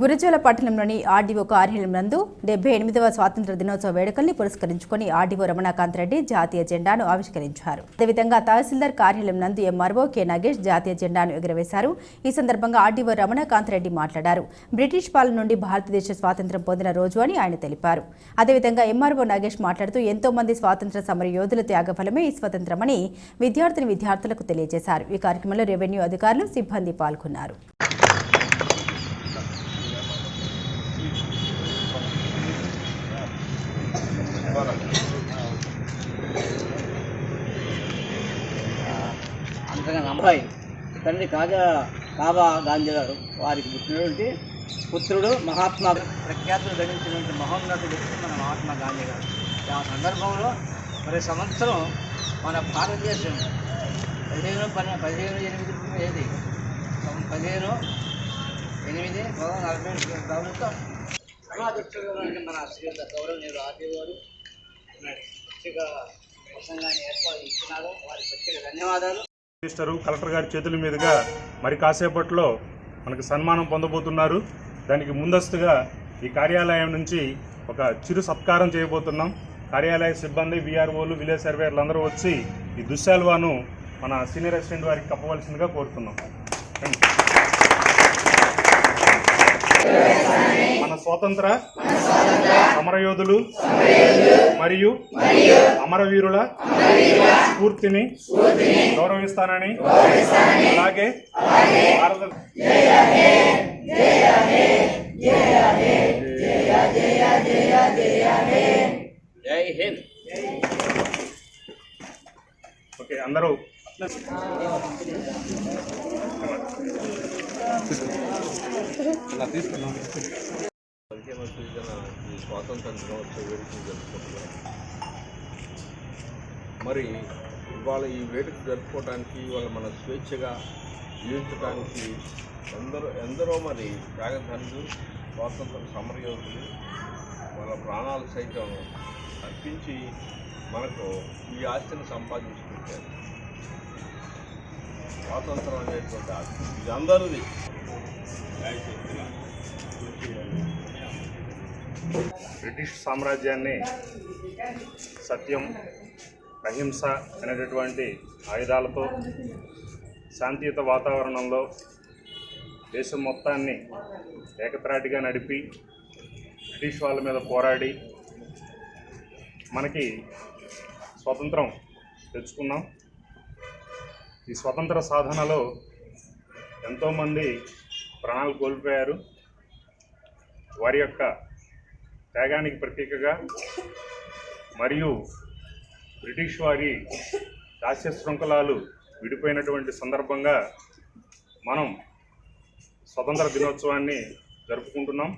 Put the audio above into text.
గురజాల పట్టణంలోని ఆర్డీఓ కార్యాలయం నందు డెబ్బై ఎనిమిదవ స్వాతంత్ర దినోత్సవ వేడుకల్ని పురస్కరించుకుని ఆర్డీఓ రమణాకాంత్ రెడ్డి జాతీయ జెండాను ఆవిష్కరించారు. అదేవిధంగా తహసీల్దార్ కార్యాలయం నందు ఎంఆర్ఓ కె నాగేష్ జాతీయ జెండాను ఎగురవేశారు. ఈ సందర్భంగా ఆర్డీఓ రమణాకాంత్ రెడ్డి మాట్లాడారు. బ్రిటిష్ పాలన నుండి భారతదేశ స్వాతంత్ర్యం పొందిన రోజు అని ఆయన తెలిపారు. అదేవిధంగా ఎంఆర్ఓ నాగేష్ మాట్లాడుతూ ఎంతో మంది స్వాతంత్ర సమర యోధుల త్యాగఫలమే ఈ స్వతంత్రమని విద్యార్థిని విద్యార్థులకు తెలియజేశారు. ఈ కార్యక్రమంలో రెవెన్యూ అధికారులు సిబ్బంది పాల్గొన్నారు. అతని అమ్మాయి తండ్రి కాజా కాబా గాంధీ గారు వారికి పుట్టినటువంటి పుత్రుడు మహాత్మా ప్రఖ్యాతులు ధరించినటువంటి మహోన్నత వ్యక్తి మన మహాత్మా గాంధీ గారు. ఆ సందర్భంలో మరి సంవత్సరం మన భారతదేశం పదిహేను పన్నె పదిహేను ఎనిమిది ఏది? సం- పదిహేను ఎనిమిది పదహారు నలభై ఏడు ప్రభుత్వ మన శ్రీయుత గౌరవనీయులు ఆర్టీ గారు ప్రత్యేక ప్రసంగాన్ని ఏర్పాటు ఇచ్చినారు వారికి ప్రత్యేక ధన్యవాదాలు. మినిస్టరు కలెక్టర్ గారి చేతుల మీదుగా మరి కాసేపట్లో మనకు సన్మానం పొందబోతున్నారు. దానికి ముందస్తుగా ఈ కార్యాలయం నుంచి ఒక చిరు సత్కారం చేయబోతున్నాం. కార్యాలయ సిబ్బంది విఆర్ఓలు విలేజ్ సర్వేర్లు అందరూ వచ్చి ఈ దుశ్శాల్వాను మన సీనియర్ అసిస్టెంట్ వారికి కప్పవలసిందిగా కోరుతున్నాం. మన స్వాతంత్ర సమరయోధులు మరియు అమరవీరుల స్ఫూర్తిని గౌరవిస్తానని అలాగే భారత జై హింద్. ఓకే అందరూ. పదిహేను తేదీన ఈ స్వాతంత్ర దినోత్సవ వేడుకలు జరుపుకుంటున్నాం మరి ఇవాళ ఈ వేడుక జరుపుకోవడానికి ఇవాళ మన స్వేచ్ఛగా జీవించడానికి ఎందరో ఎందరో మరి త్యాగధనులు స్వాతంత్ర సమరయోధులు వాళ్ళ ప్రాణాలు సైతం అర్పించి మనకు ఈ ఆస్తిని సంపాదించుకుంటారు. స్వాతంత్రం అనేటువంటి ఆస్తి ఇది అందరిది. బ్రిటిష్ సామ్రాజ్యాన్ని సత్యం అహింస అనేటటువంటి ఆయుధాలతో శాంతియుత వాతావరణంలో దేశం మొత్తాన్ని ఏకత్రాటిగా నడిపి బ్రిటిష్ వాళ్ళ మీద పోరాడి మనకి స్వతంత్రం తెచ్చుకున్నాం. ఈ స్వతంత్ర సాధనలో ఎంతోమంది ప్రాణాలు కోల్పోయారు. వారి యొక్క త్యాగానికి ప్రతీకగా మరియు బ్రిటిష్ వారి దాస్య శృంఖలాలు విడిపోయినటువంటి సందర్భంగా మనం స్వతంత్ర దినోత్సవాన్ని జరుపుకుంటున్నాం.